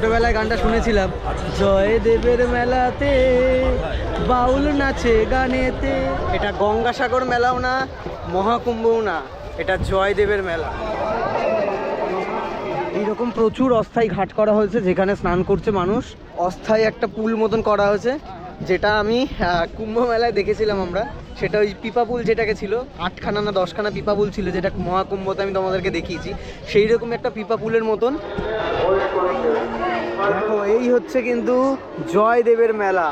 ছোটবেলায় গানটা শুনেছিলাম। জয় দেবের মেলাতে, বাউল নাচে গানেতে। এটা গঙ্গাসাগর মেলাও না, মহাকুম্ভও না, এটা জয়দেবের মেলা। এইরকম প্রচুর অস্থায়ী ঘাট করা হয়েছে, যেখানে স্নান করছে মানুষ। অস্থায়ী একটা পুল মতন করা হয়েছে, যেটা আমি কুম্ভ মেলায় দেখেছিলাম আমরা। সেটা ওই পিপা পুল যেটাকে ছিল, আটখানা না দশখানা পিপা পুল ছিল, যেটা মহাকুম্ভতে আমি তোমাদেরকে দেখিয়েছি। সেই রকম একটা পিপা পুলের মতন। দেখো, এই হচ্ছে কিন্তু জয়দেবের মেলা।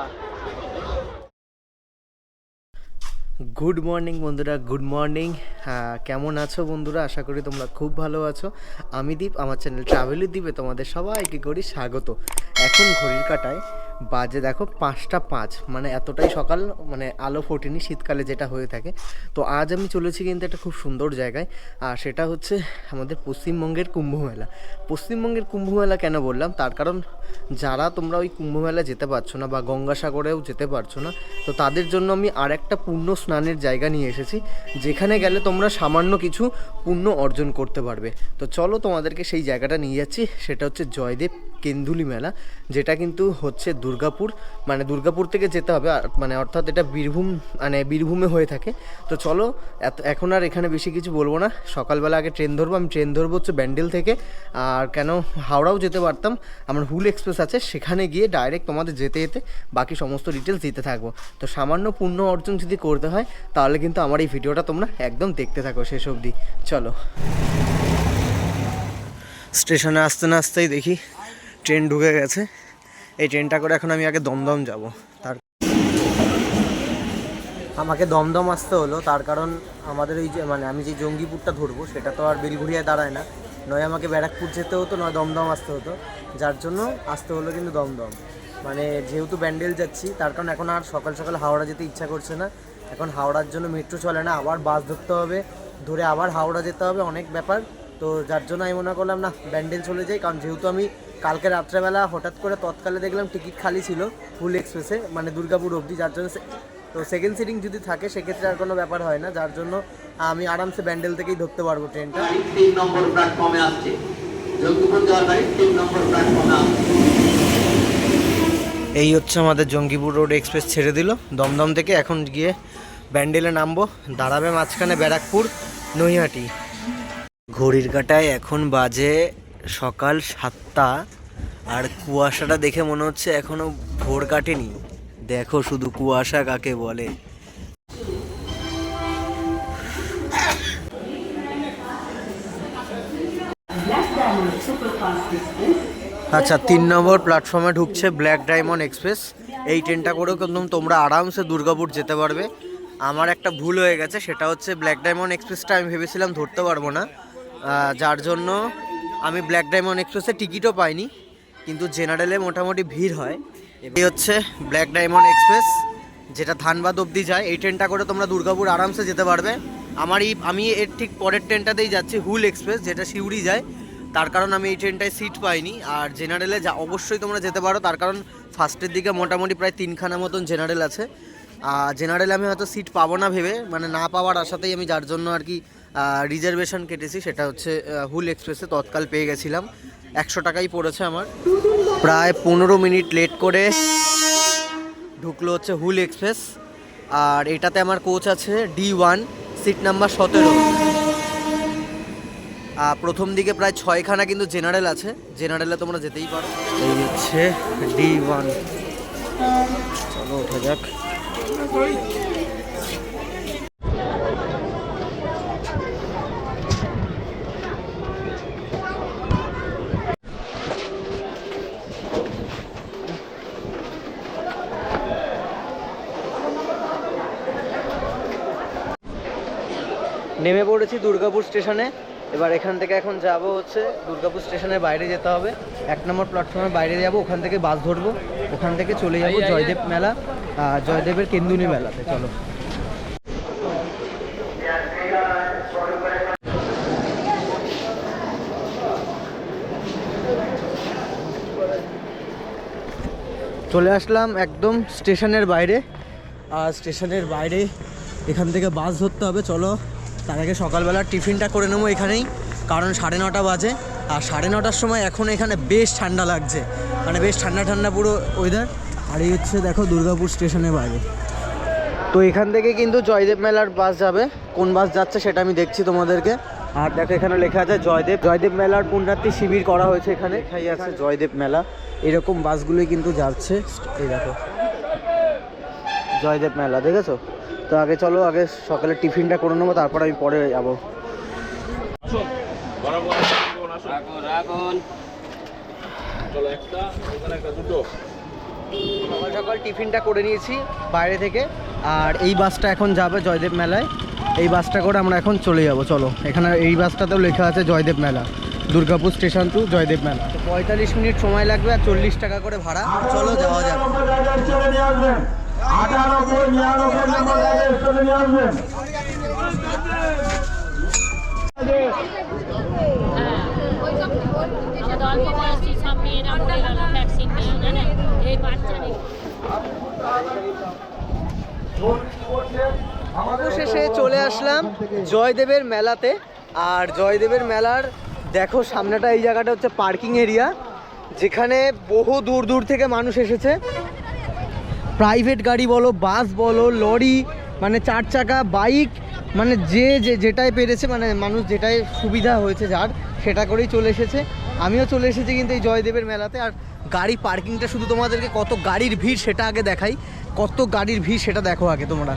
গুড মর্নিং বন্ধুরা গুড মর্নিং হ্যাঁ কেমন আছো বন্ধুরা? আশা করি তোমরা খুব ভালো আছো। আমি দীপ, আমার চ্যানেল ট্রাভেলের দ্বীপে তোমাদের সবাইকে করি স্বাগত। এখন ঘড়ির কাটায় বাজে দেখো পাঁচটা পাঁচ। মানে এতটাই সকাল মানে আলো ফোটেনি শীতকালে যেটা হয়ে থাকে। তো আজ আমি চলেছি কিন্তু একটা খুব সুন্দর জায়গায়, আর সেটা হচ্ছে আমাদের পশ্চিমবঙ্গের কুম্ভ মেলা পশ্চিমবঙ্গের কুম্ভ মেলা কেন বললাম? তার কারণ যারা তোমরা ওই কুম্ভ মেলা যেতে পারছ না বা গঙ্গাসাগরেও যেতে পারছ না, তো তাদের জন্য আমি আর একটা পূর্ণ স্নানের জায়গা নিয়ে এসেছি, যেখানে গেলে তোমরা সামান্য কিছু পুণ্য অর্জন করতে পারবে। তো চলো তোমাদেরকে সেই জায়গাটা নিয়ে যাচ্ছি, সেটা হচ্ছে জয়দেব কেন্দুলি মেলা, যেটা কিন্তু হচ্ছে দুর্গাপুর মানে দুর্গাপুর থেকে যেতে হবে মানে অর্থাৎ এটা বীরভূম মানে বীরভূমে হয়ে থাকে। তো চলো, এত, এখন আর এখানে বেশি কিছু বলব না। সকালবেলা আগে ট্রেন ধরবো, আমি ট্রেন ধরবো হচ্ছে ব্যান্ডেল থেকে। আর কেন, হাওড়াও যেতে পারতাম। আমার হুল এক্সপ্রেস আছে, সেখানে গিয়ে ডাইরেক্ট তোমাদের যেতে যেতে বাকি সমস্ত ডিটেলস দিতে থাকব। তো সামান্য পূর্ণ অর্জন যদি করতে হয়, তাহলে কিন্তু আমার এই ভিডিওটা তোমরা একদম দেখতে থাকো শেষ অবধি। চলো। স্টেশনে আসতে না আসতেই দেখি ট্রেন ঢুকে গেছে। এই ট্রেনটা করে এখন আমি আগে দমদম যাব। তার আমাকে দমদম আসতে হলো, তার কারণ আমাদের এই যে মানে আমি যে জঙ্গিপুরটা ধরবো, সেটা তো আর বেলঘুরিয়ায় দাঁড়ায় না। নয় আমাকে ব্যারাকপুর যেতে হতো, নয় দমদম আসতে হতো। যার জন্য আসতে হলো কিন্তু দমদম। মানে যেহেতু ব্যান্ডেল যাচ্ছি, তার কারণ এখন আর সকাল সকাল হাওড়া যেতে ইচ্ছা করছে না। এখন হাওড়ার জন্য মেট্রো চলে না, আবার বাস ধরতে হবে। ধরে আবার হাওড়া যেতে হবে, অনেক ব্যাপার। তো যার জন্য আমি মনে করলাম, না, ব্যান্ডেল চলে যাই, কারণ যেহেতু আমি কালকে রাত্রেবেলা হঠাৎ করে তৎকালে দেখলাম টিকিট খালি ছিল ফুল এক্সপ্রেসে মানে দুর্গাপুর অবধি যার জন্য তো সেকেন্ড সিটিং যদি থাকে সেক্ষেত্রে আর কোনো ব্যাপার হয় না। যার জন্য আমি আরামসে ব্যান্ডেল থেকেই ধরতে পারব ট্রেনটা। তিন নম্বর প্ল্যাটফর্মে আসছে। জঙ্গিপুর যাওয়ার গাড়ি তিন নম্বর প্ল্যাটফর্মে আসছে। এই হচ্ছে আমাদের জঙ্গিপুর রোড এক্সপ্রেস ছেড়ে দিল। দমদম থেকে এখন গিয়ে ব্যান্ডেলে নামবো। দাঁড়াবে মাঝখানে ব্যারাকপুর নৈহাটি। ঘড়ির কাটায় এখন বাজে সকাল সাতটা আর কুয়াশাটা দেখে মনে হচ্ছে এখনও ভোর কাটেনি। দেখো শুধু কুয়াশা কাকে বলে। আচ্ছা তিন নম্বর প্ল্যাটফর্মে ঢুকছে ব্ল্যাক ডায়মন্ড এক্সপ্রেস এই ট্রেনটা করেও কিন্তু তোমরা আরামসে দুর্গাপুর যেতে পারবে। আমার একটা ভুল হয়ে গেছে, সেটা হচ্ছে ব্ল্যাক ডায়মন্ড এক্সপ্রেসটা আমি ভেবেছিলাম ধরতে পারব না। যার জন্য আমি ব্ল্যাক ডায়মন্ড এক্সপ্রেসে টিকিটও পাইনি, কিন্তু জেনারেলে মোটামুটি ভিড় হয়। এই হচ্ছে ব্ল্যাক ডায়মন্ড এক্সপ্রেস যেটা ধানবাদ অবধি যায়। এই ট্রেনটা করে তোমরা দুর্গাপুর আরামসে যেতে পারবে। আমার এই আমি এর ঠিক পরের ট্রেনটাতেই যাচ্ছি হুল এক্সপ্রেস যেটা শিউড়ি যায়। তার কারণ আমি এই ট্রেনটায় সিট পাইনি। আর জেনারেলে যা অবশ্যই তোমরা যেতে পারো। তার কারণ ফার্স্টের দিকে মোটামুটি প্রায় তিনখানা মতন জেনারেল আছে। আর জেনারেলে আমি হয়তো সিট পাবো না ভেবে মানে না পাওয়ার আশাতেই আমি যার জন্য আর কি রিজার্ভেশন কেটেছি, সেটা হচ্ছে হুল এক্সপ্রেসে তৎকাল পেয়ে গেছিলাম। একশো টাকাই পড়েছে আমার। প্রায় পনেরো মিনিট লেট করে ঢুকলো হচ্ছে হুল এক্সপ্রেস আর এটাতে আমার কোচ আছে ডি ওয়ান সিট নাম্বার সতেরো। প্রথম দিকে প্রায় ছয়খানা কিন্তু জেনারেল আছে। জেনারেলে তোমরা যেতেই পারো। এই হচ্ছে ডি ওয়ান চলো ওঠা যাক। নেমে পড়েছি দুর্গাপুর স্টেশনে। এবার এখান থেকে এখন যাব হচ্ছে দুর্গাপুর স্টেশনের বাইরে যেতে হবে। এক নম্বর প্ল্যাটফর্মের বাইরে যাব ওখান থেকে বাস ধরবো। ওখান থেকে চলে যাব জয়দেব মেলা জয়দেবের কেন্দুনি মেলাতে চলো। চলে আসলাম একদম স্টেশনের বাইরে। আর স্টেশনের বাইরে এখান থেকে বাস ধরতে হবে চলো। তার আগে সকালবেলা টিফিনটা করে নেব এখানেই, কারণ সাড়ে নটা বাজে। আর সাড়ে নটার সময় এখন এখানে বেশ ঠান্ডা লাগছে। মানে বেশ ঠান্ডা ঠান্ডা পুরো ওয়েদার আর এই হচ্ছে দেখো দুর্গাপুর স্টেশনের বাইরে। তো এখান থেকে কিন্তু জয়দেব মেলার বাস যাবে। কোন বাস যাচ্ছে সেটা আমি দেখছি তোমাদেরকে। আর দেখো এখানে লেখা আছে জয়দেব। জয়দেব মেলার পুণ্যার্থী শিবির করা হয়েছে এখানে। এখানে আছে জয়দেব মেলা। এরকম বাসগুলোই কিন্তু যাচ্ছে। এই দেখো। জয়দেব মেলা, দেখেছ? তো আগে চলো আগে সকালে টিফিনটা করে নেব তারপর আমি পরে যাব। সকাল সকাল টিফিনটা করে নিয়েছি বাইরে থেকে আর এই বাসটা এখন যাবে জয়দেব মেলায়। এই বাসটা করে আমরা এখন চলে যাব চলো। এখানে এই বাসটাতেও লেখা আছে জয়দেব মেলা দুর্গাপুর স্টেশন টু জয়দেব মেলা। তো পঁয়তাল্লিশ মিনিট সময় লাগবে আর চল্লিশ টাকা করে ভাড়া। চলো যাওয়া যাক। অবশেষে চলে আসলাম জয়দেবের মেলাতে। আর জয়দেবের মেলার, দেখো সামনেটা এই জায়গাটা হচ্ছে পার্কিং এরিয়া, যেখানে বহু দূর দূর থেকে মানুষ এসেছে। প্রাইভেট গাড়ি বলো, বাস বলো, লরি মানে চার চাকা, বাইক মানে যে যে যেটাই পেরেছে মানে মানুষ যেটাই সুবিধা হয়েছে যার, সেটা করেই চলে এসেছে। আমিও চলে এসেছি কিন্তু এই জয়দেবের মেলাতে। আর গাড়ি পার্কিংটা শুধু তোমাদেরকে কত গাড়ির ভিড় সেটা আগে দেখাই। কত গাড়ির ভিড় সেটা দেখো আগে তোমরা।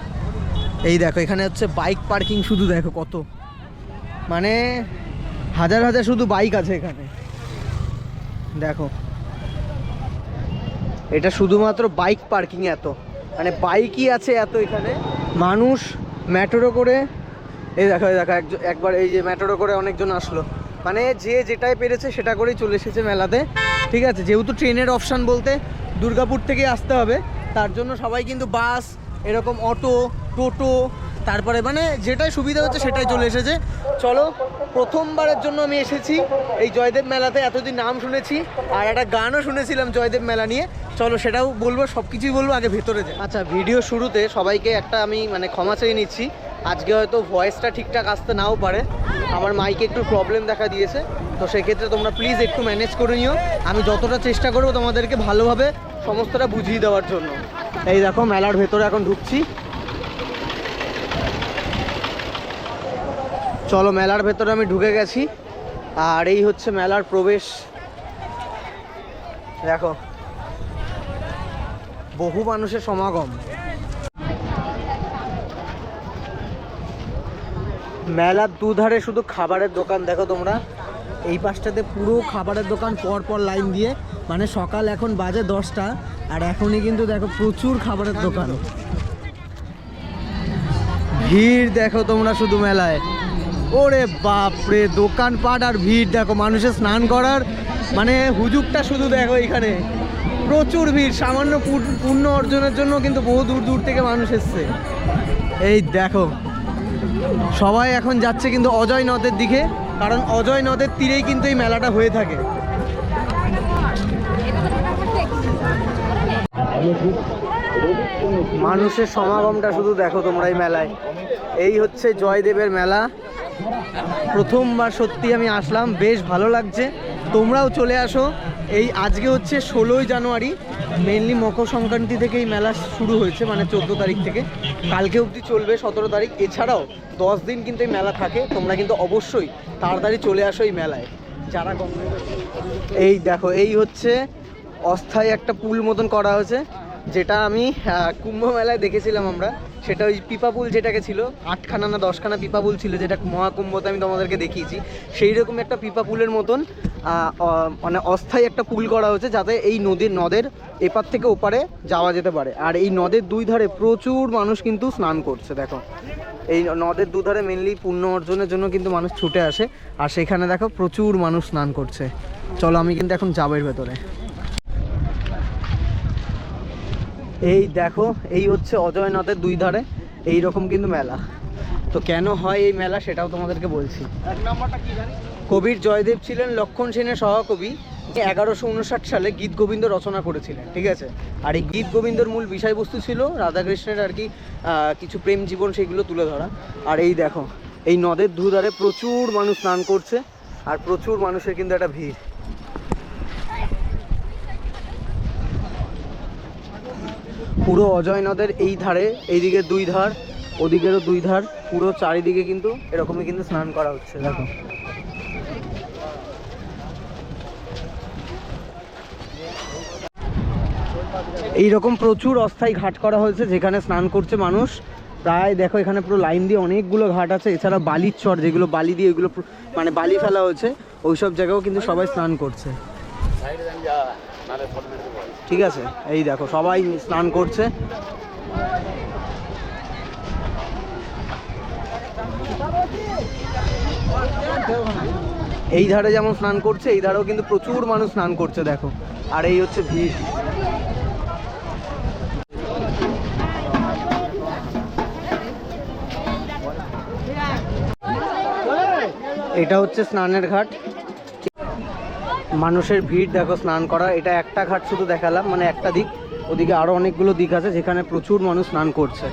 এই দেখো, এখানে হচ্ছে বাইক পার্কিং শুধু দেখো কত। মানে হাজার হাজার শুধু বাইক আছে এখানে। দেখো। এটা শুধুমাত্র বাইক পার্কিং এত। মানে বাইকই আছে এত এখানে। মানুষ ম্যাটোরো করে, এই দেখো দেখো একবার এই যে ম্যাটোরো করে অনেকজন আসলো। মানে যে যেটাই পেরেছে সেটা করেই চলে এসেছে মেলাতে। ঠিক আছে? যেহেতু ট্রেনের অপশান বলতে দুর্গাপুর থেকে আসতে হবে, তার জন্য সবাই কিন্তু বাস এরকম অটো টোটো, তারপরে মানে যেটাই সুবিধা হচ্ছে সেটাই চলে এসেছে। চলো প্রথমবারের জন্য আমি এসেছি এই জয়দেব মেলাতে, এতদিন নাম শুনেছি আর একটা গানও শুনেছিলাম জয়দেব মেলা নিয়ে। চলো সেটাও বলব সব কিছুই বলব আগে ভেতরে যাই। আচ্ছা ভিডিও শুরুতে সবাইকে একটা আমি মানে ক্ষমা চেয়ে নিচ্ছি। আজকে হয়তো ভয়েসটা ঠিকঠাক আসতে নাও পারে। আমার মাইকে একটু প্রবলেম দেখা দিয়েছে। তো সেক্ষেত্রে তোমরা প্লিজ একটু ম্যানেজ করে নিও। আমি যতটা চেষ্টা করব তোমাদেরকে ভালোভাবে সমস্তটা বুঝিয়ে দেওয়ার জন্য। এই দেখো, মেলার ভেতরে এখন ঢুকছি। চলো মেলার ভেতরে আমি ঢুকে গেছি। আর এই হচ্ছে মেলার প্রবেশ। দেখো। বহু মানুষের সমাগম। মেলার দুধারে শুধু খাবারের দোকান, দেখো তোমরা। এই পাশটাতে পুরো খাবারের দোকান পর পর লাইন দিয়ে। মানে সকাল এখন বাজে দশটা, আর এখনই কিন্তু দেখো প্রচুর খাবারের দোকান। ভিড় দেখো তোমরা শুধু মেলায়। ওরে বাপরে, দোকানপাট আর ভিড়, দেখো মানুষের স্নান করার মানে হুজুগটা শুধু দেখো এখানে প্রচুর ভিড়, সামান্য পূর্ণ অর্জনের জন্য কিন্তু বহু দূর দূর থেকে মানুষ এসছে। এই দেখো, সবাই এখন যাচ্ছে কিন্তু অজয় নদের দিকে, কারণ অজয় নদের তীরেই কিন্তু এই মেলাটা হয়ে থাকে। মানুষের সমাগমটা শুধু দেখো তোমরা এই মেলায়। এই হচ্ছে জয়দেবের মেলা। প্রথমবার সত্যি আমি আসলাম, বেশ ভালো লাগছে। তোমরাও চলে আসো। এই আজকে হচ্ছে ষোলোই জানুয়ারি মেনলি মকর সংক্রান্তি থেকে এই মেলা শুরু হয়েছে মানে চোদ্দ তারিখ থেকে। কালকে অবধি চলবে সতেরো তারিখ। এছাড়াও দশ দিন কিন্তু এই মেলা থাকে, তোমরা কিন্তু অবশ্যই তাড়াতাড়ি চলে আসো এই মেলায়। যারা কম এই দেখো, এই হচ্ছে অস্থায়ী একটা পুল মতন করা হয়েছে, যেটা আমি কুম্ভ মেলায় দেখেছিলাম আমরা। সেটা ওই পিপা পুল যেটাকে ছিল, আটখানা না দশখানা পিপা পুল ছিল, যেটা মহাকুম্ভতে আমি তোমাদেরকে দেখিয়েছি সেই রকম একটা পিপা পুলের মতন মানে অস্থায়ী একটা পুল করা হয়েছে যাতে এই নদীর নদের এপার থেকে ওপারে যাওয়া যেতে পারে। আর এই নদের দুই ধারে প্রচুর মানুষ কিন্তু স্নান করছে, দেখো। এই নদের দুধারে মেনলি পুণ্য অর্জনের জন্য কিন্তু মানুষ ছুটে আসে। আর সেখানে দেখো প্রচুর মানুষ স্নান করছে। চলো আমি কিন্তু এখন যাব এর ভেতরে। এই দেখো, এই হচ্ছে অজয় নদের দুই ধারে এই রকম কিন্তু মেলা। তো কেন হয় এই মেলা সেটাও তোমাদেরকে বলছি। কবির জয়দেব ছিলেন লক্ষণ সেনের সহকবি এগারোশো উনষাট সালে গীত গোবিন্দ রচনা করেছিলেন, ঠিক আছে? আর এই গীত গোবিন্দর মূল বিষয়বস্তু ছিল রাধাকৃষ্ণের আর কি কিছু প্রেম জীবন সেগুলো তুলে ধরা। আর এই দেখো, এই নদের দুধারে প্রচুর মানুষ স্নান করছে, আর প্রচুর মানুষের কিন্তু একটা ভিড়। পুরো অজয় নদের এই ধারে, এইদিকে দুই ধার, ওদিকেরও দুই ধার, পুরো চারিদিকে কিন্তু এরকমই কিন্তু স্নান করা হচ্ছে, দেখো। এইরকম প্রচুর অস্থায়ী ঘাট করা হয়েছে যেখানে স্নান করছে মানুষ। প্রায় দেখো এখানে পুরো লাইন দিয়ে অনেকগুলো ঘাট আছে, এছাড়া বালির চর যেগুলো, বালি দিয়ে ওইগুলো মানে বালি ফেলা হয়েছে ওই সব জায়গাও কিন্তু সবাই স্নান করছে। ঠিক আছে? এই দেখো, সবাই স্নান করছে। এই ধারে যেমন স্নান করছে, এই ধারেও কিন্তু প্রচুর মানুষ স্নান করছে, দেখো। আর এই হচ্ছে ভিড়। এটা হচ্ছে স্নানের ঘাট। মানুষের ভিড় দেখো, স্নান করা, এটা একটা ঘাট শুধু দেখালাম মানে একটা দিক। ওদিকে আরও অনেকগুলো দিক আছে, যেখানে প্রচুর মানুষ স্নান করছে।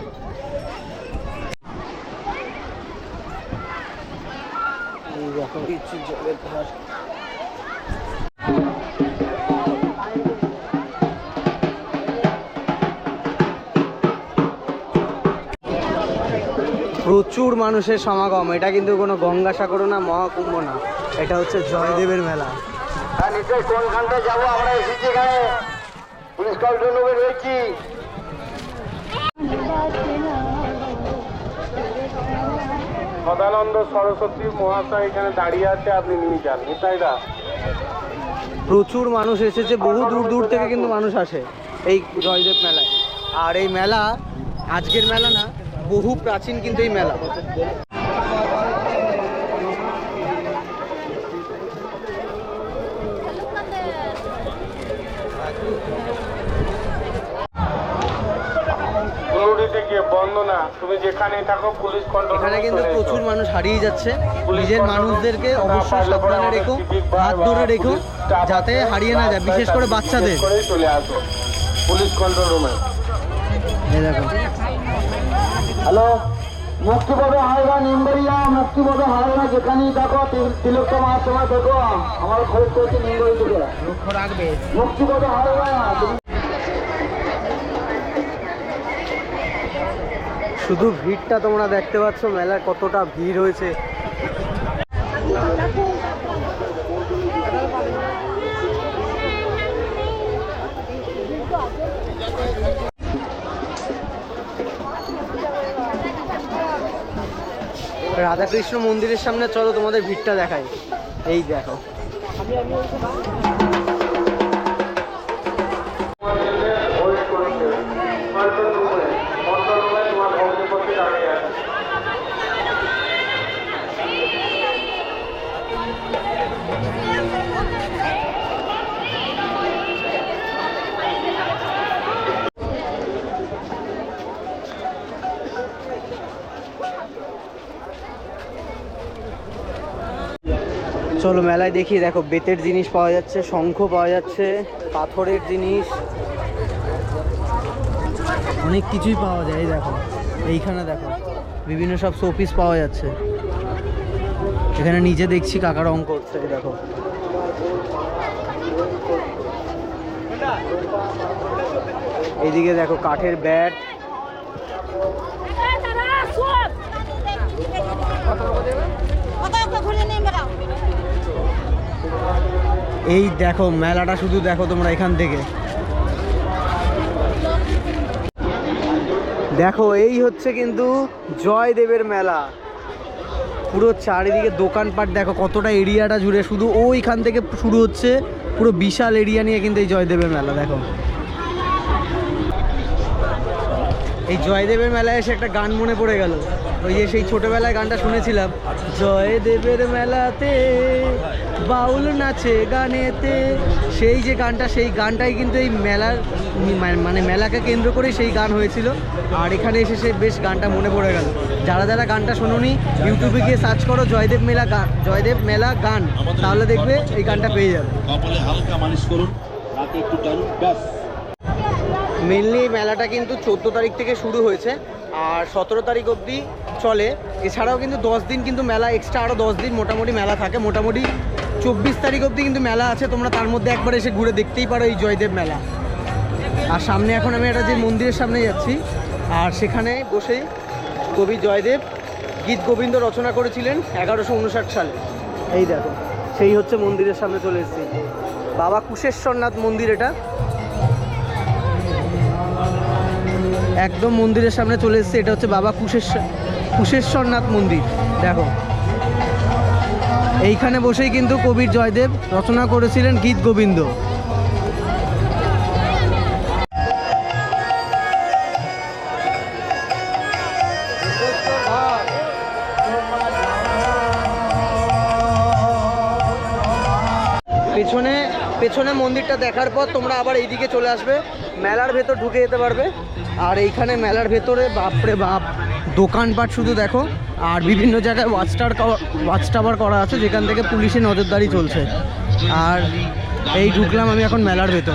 প্রচুর মানুষের সমাগম, এটা কিন্তু কোনো গঙ্গাসাগর না, মহাকুম্ভ না। এটা হচ্ছে জয়দেবের মেলা। কোনখানটায় যাব? আমরা এসেছি এখানে। পুলিশ কন্ট্রোল রয়েছি। সদানন্দ সরস্বতী মহাশয় এখানে দাঁড়িয়ে আছে আপনি নিয়ে যান। প্রচুর মানুষ এসেছে বহু দূর দূর থেকে কিন্তু মানুষ আসে এই জয়দেব মেলায়। আর এই মেলা আজকের মেলা না বহু প্রাচীন কিন্তু এই মেলা। তুমি যেখানেই থাকো পুলিশ কন্ট্রোল এখানে কিন্তু প্রচুর মানুষ হারিয়ে যাচ্ছে। নিজের মানুষদেরকে অবশ্যই সাবধানে রেখো হাত ধরে রেখো যাতে হারিয়ে না যায় বিশেষ করে বাচ্চাদের। চলে আসো। পুলিশ কন্ট্রোল রুমে এই দেখো। হ্যালো মুক্তিপদ হাওড়া নিম্বরিয়া মুক্তিপদ হাওড়া যেখানেই থাকো দেখো আমার খোঁজ করছি নিম্বরি থেকে মুক্তিপদ হাওড়া শুধু ভিড়টা তোমরা দেখতে পাচ্ছ, মেলায় কতটা ভিড় হয়েছে। রাধাকৃষ্ণ মন্দিরের সামনে চলো, তোমাদের ভিড়টা দেখাই। এই দেখো। চলো মেলায় দেখি দেখো বেতের জিনিস পাওয়া যাচ্ছে শঙ্খ পাওয়া যাচ্ছে পাথরের জিনিস অনেক কিছুই পাওয়া যায় এই দেখো এইখানে দেখো বিভিন্ন সব শোপিস পাওয়া যাচ্ছে এখানে নিজে দেখছি কাকা রং করছে দেখো এইদিকে দেখো কাঠের ব্যাট এই দেখো, মেলাটা শুধু দেখো তোমরা এখান থেকে। দেখো, এই হচ্ছে কিন্তু জয়দেবের মেলা। পুরো চারিদিকে দোকানপাট, দেখো কতটা এরিয়াটা জুড়ে। শুধু ওইখান থেকে শুরু হচ্ছে, পুরো বিশাল এরিয়া নিয়ে কিন্তু এই জয়দেবের মেলা, দেখো। এই জয়দেবের মেলায় এসে একটা গান মনে পড়ে গেল। ওই যে সেই ছোটবেলায় গানটা শুনেছিলাম। জয়দেবের মেলাতে বাউল নাচে গানেতে। সেই যে গানটা সেই গানটাই কিন্তু এই মেলার মানে মেলাকে কেন্দ্র করে সেই গান হয়েছিল। আর এখানে এসে সে বেশ গানটা মনে পড়ে গেল। যারা যারা গানটা শোনোনি ইউটিউবে গিয়ে সার্চ করো জয়দেব মেলা গান জয়দেব মেলা গান তাহলে দেখবে এই গানটা পেয়ে যাবে। হালকা মালিশ করুন রাতে একটু টানুন ব্যাস। মেনলি মেলাটা কিন্তু চোদ্দ তারিখ থেকে শুরু হয়েছে আর সতেরো তারিখ অবধি চলে। এছাড়াও কিন্তু দশ দিন কিন্তু মেলা এক্সট্রা আরও দশ দিন মোটামুটি মেলা থাকে। মোটামুটি চব্বিশ তারিখ অবধি কিন্তু মেলা আছে। তোমরা তার মধ্যে একবার এসে ঘুরে দেখতেই পারো এই জয়দেব মেলা। আর সামনে এখন আমি একটা যে মন্দিরের সামনে যাচ্ছি, আর সেখানে বসেই কবি জয়দেব গীত গোবিন্দ রচনা করেছিলেন এগারোশো উনষাট সালে। এই দেখো, সেই হচ্ছে মন্দিরের সামনে চলে এসেছি। বাবা কুশেশ্বরনাথ মন্দির এটা। একদম মন্দিরের সামনে চলে এসেছে। এটা হচ্ছে বাবা কুশেশ্বর কুশেশ্বরনাথ মন্দির, দেখো। এইখানে বসেই কিন্তু কবির জয়দেব রচনা করেছিলেন গীত গোবিন্দ। পেছনে পেছনে মন্দিরটা দেখার পর তোমরা আবার এইদিকে চলে আসবে। মেলার ভেতর ঢুকে যেতে পারবে। আর এইখানে মেলার ভেতরে, বাপরে বাপ। দোকানপাট শুধু দেখো, আর বিভিন্ন জায়গায় ওয়াচ টাওয়ার ওয়াচ টাওয়ার করা আছে, যেখান থেকে পুলিশের নজরদারি চলছে। আর এই ঢুকলাম আমি এখন মেলার ভেতর।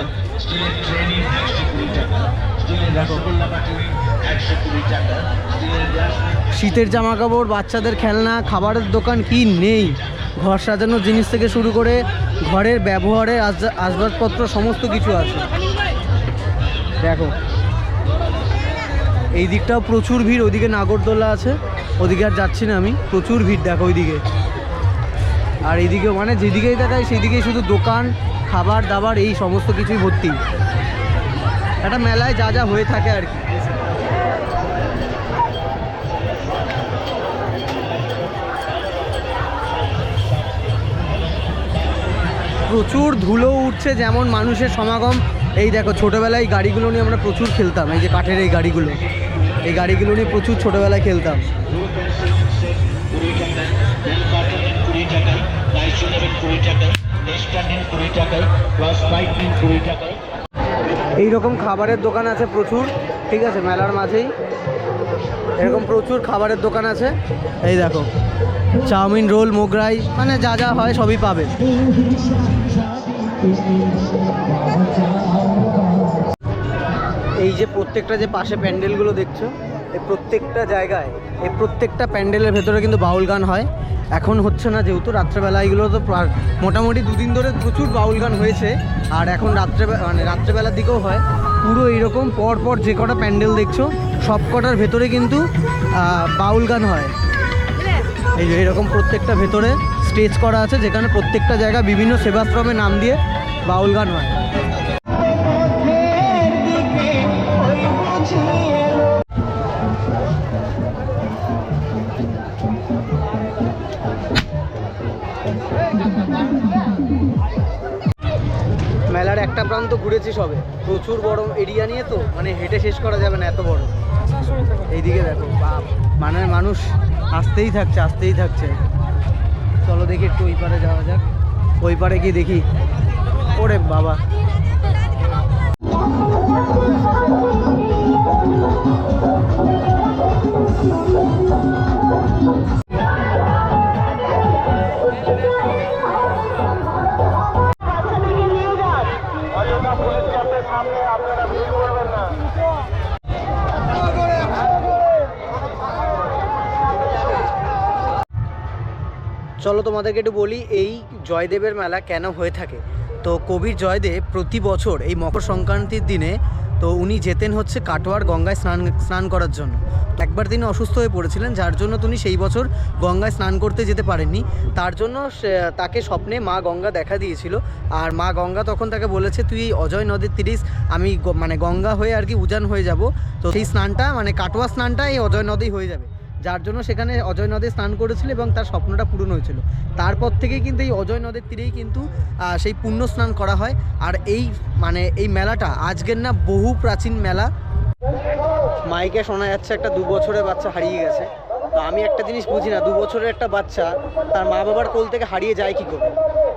শীতের জামা কাপড় বাচ্চাদের খেলনা, খাবারের দোকান কি নেই? ঘর সাজানোর জিনিস থেকে শুরু করে ঘরের ব্যবহারের আস- আসবাবপত্র, সমস্ত কিছু আছে। দেখো। এই দিকটাও প্রচুর ভিড়, ওইদিকে নাগরদোলা আছে, ওদিকে আর যাচ্ছি না আমি, প্রচুর ভিড়, দেখো ওইদিকে। আর এইদিকে মানে যেদিকেই দেখায় সেদিকেই শুধু দোকান, খাবার দাবার, এই সমস্ত কিছুই ভর্তি। একটা মেলায় যা যা হয়ে থাকে আর কি। প্রচুর ধুলো উঠছে যেমন মানুষের সমাগম এই দেখো, ছোটোবেলায় গাড়িগুলো নিয়ে আমরা প্রচুর খেলতাম, এই যে কাঠের এই গাড়িগুলো। এই গাড়িগুলো নিয়ে প্রচুর ছোটোবেলায় খেলতাম। এই রকম খাবারের দোকান আছে প্রচুর, ঠিক আছে, মেলার মাঝেই। এরকম প্রচুর খাবারের দোকান আছে। এই দেখো, চাউমিন রোল, মোগরাই মানে যা যা হয় সবই পাবে। এই যে প্রত্যেকটা যে পাশে প্যান্ডেলগুলো দেখছ, এই প্রত্যেকটা জায়গায়, এই প্রত্যেকটা প্যান্ডেলের ভেতরে কিন্তু বাউল গান হয়। এখন হচ্ছে না, যেহেতু রাত্রেবেলা এগুলো তো মোটামুটি দুদিন ধরে প্রচুর বাউল গান হয়েছে, আর এখন রাত্রে মানে রাত্রেবেলার দিকেও হয়। পুরো এইরকম পর পর যে কটা প্যান্ডেল দেখছ, সব কটার ভেতরে কিন্তু বাউল গান হয়। এই যে এরকম প্রত্যেকটা ভেতরে স্টেজ করা আছে, যেখানে প্রত্যেকটা জায়গা বিভিন্ন সেবাশ্রমের নাম দিয়ে বাউল গান হয়। প্রান্ত ঘুরেছি সবে। প্রচুর বড় এরিয়া নিয়ে তো মানে হেঁটে শেষ করা যাবে না এত বড়। এইদিকে দেখো মানে মানুষ আসতেই থাকছে আসতেই থাকছে। চলো দেখি একটু ওই পারে যাওয়া যাক। ওই পারে গিয়ে দেখি। ওরে বাবা। চলো তোমাদেরকে একটু বলি, এই জয়দেবের মেলা কেন হয়ে থাকে? তো কবির জয়দেব প্রতি বছর এই মকর সংক্রান্তির দিনে, তো উনি যেতেন হচ্ছে কাটোয়ার গঙ্গায় স্নান স্নান করার জন্য। একবার তিনি অসুস্থ হয়ে পড়েছিলেন, যার জন্য তিনি সেই বছর গঙ্গায় স্নান করতে যেতে পারেননি। তার জন্য তাকে স্বপ্নে মা গঙ্গা দেখা দিয়েছিল। আর মা গঙ্গা তখন তাকে বলেছে, তুই অজয় নদীর তিরিস আমি মানে গঙ্গা হয়ে আর কি উজান হয়ে যাব। তো সেই স্নানটা মানে কাটোয়া স্নানটা এই অজয় নদী হয়ে যাবে। যার জন্য সেখানে অজয় নদে স্নান করেছিল এবং তার স্বপ্নটা পূরণ হয়েছিল। তারপর থেকেই কিন্তু এই অজয় নদের তীরেই কিন্তু সেই পুণ্য স্নান করা হয়। আর এই মানে এই মেলাটা আজকের না বহু প্রাচীন মেলা। মাইকে শোনা যাচ্ছে একটা দু বছরের বাচ্চা হারিয়ে গেছে। তো আমি একটা জিনিস বুঝি না, দু বছরের একটা বাচ্চা তার মা বাবার কোল থেকে হারিয়ে যায় কি করে?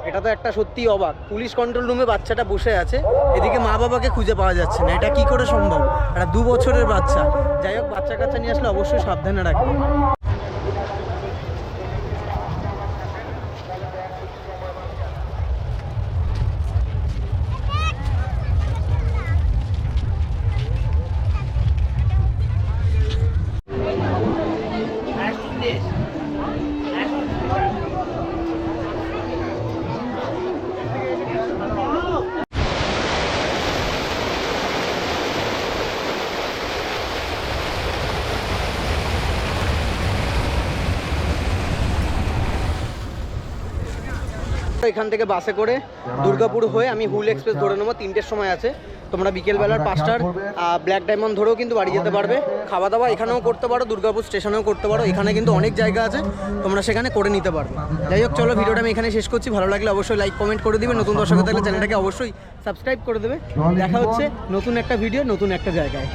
এটা তো একটা সত্যি অবাক। পুলিশ কন্ট্রোল রুমে বাচ্চাটা বসে আছে, এদিকে মা বাবাকে খুঁজে পাওয়া যাচ্ছে না। এটা কি করে সম্ভব? একটা দু বছরের বাচ্চা। যাই হোক, বাচ্চা কাচ্চা নিয়ে আসলে অবশ্যই সাবধানে রাখবে এখান থেকে বাসে করে দুর্গাপুর হয়ে আমি হুল এক্সপ্রেস ধরে নেব। তিনটের সময় আছে। তোমরা বিকেলবেলার পাঁচটার ব্ল্যাক ডায়মন্ড ধরেও কিন্তু বাড়ি যেতে পারবে। খাওয়া দাওয়া এখানেও করতে পারো দুর্গাপুর স্টেশনেও করতে পারো। এখানে কিন্তু অনেক জায়গা আছে তোমরা সেখানে করে নিতে পারবে যাই হোক চলো ভিডিওটা আমি এখানে শেষ করছি। ভালো লাগলে অবশ্যই লাইক কমেন্ট করে দিবে। নতুন দর্শক থাকলে চ্যানেলটাকে অবশ্যই সাবস্ক্রাইব করে দেবে। দেখা হচ্ছে নতুন একটা ভিডিও নতুন একটা জায়গায়।